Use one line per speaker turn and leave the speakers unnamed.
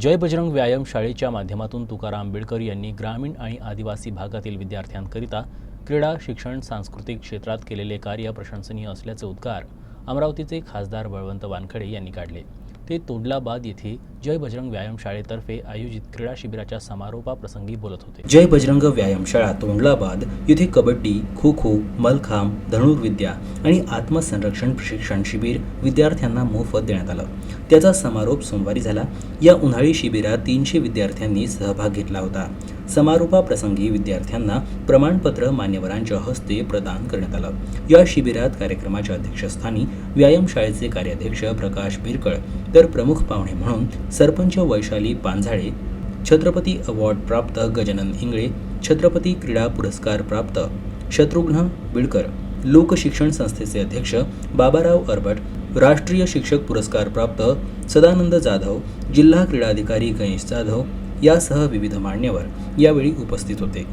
जय बजरंग व्यायाम शाळेच्या माध्यमातून तुकाराम आंबेडकर यांनी ग्रामीण आणि आदिवासी भागातील विद्यार्थ्यांकरिता क्रीडा शिक्षण सांस्कृतिक क्षेत्रात केलेले कार्य प्रशंसनीय असल्याचे उद्गार अमरावतीचे खासदार बळवंत वानखडे यांनी काढले. ते तोडलाबाद येथे जय बजरंग व्यायामशाळेतर्फे आयोजित क्रीडा शिबिराच्या समारोपाप्रसंगी बोलत होते. जय बजरंग व्यायामशाळा तोंडलाबाद येथे कबड्डी खो खो मलखांब धनुर्विद्या आणि आत्मसंरक्षण प्रशिक्षण शिबिर विद्यार्थ्यांना मोफत देण्यात आलं. त्याचा समारोप सोमवारी झाला. या उन्हाळी शिबिरात तीनशे विद्यार्थ्यांनी सहभाग घेतला होता. समारोपाप्रसंगी विद्यार्थ्यांना प्रमाणपत्र मान्यवरांच्या हस्ते प्रदान करण्यात आलं. या शिबिरात कार्यक्रमाच्या अध्यक्षस्थानी व्यायामशाळेचे कार्याध्यक्ष प्रकाश बिरकळ तर प्रमुख पाहुणे म्हणून सरपंच वैशाली पांझाळे छत्रपती अवॉर्ड प्राप्त गजानन इंगळे छत्रपती क्रीडा पुरस्कार प्राप्त शत्रुघ्न बिडकर लोकशिक्षण संस्थेचे अध्यक्ष बाबाराव अरबट राष्ट्रीय शिक्षक पुरस्कार प्राप्त सदानंद जाधव जिल्हा क्रीडाधिकारी गणेश जाधव यासह विविध मान्यवर यावेळी उपस्थित होते.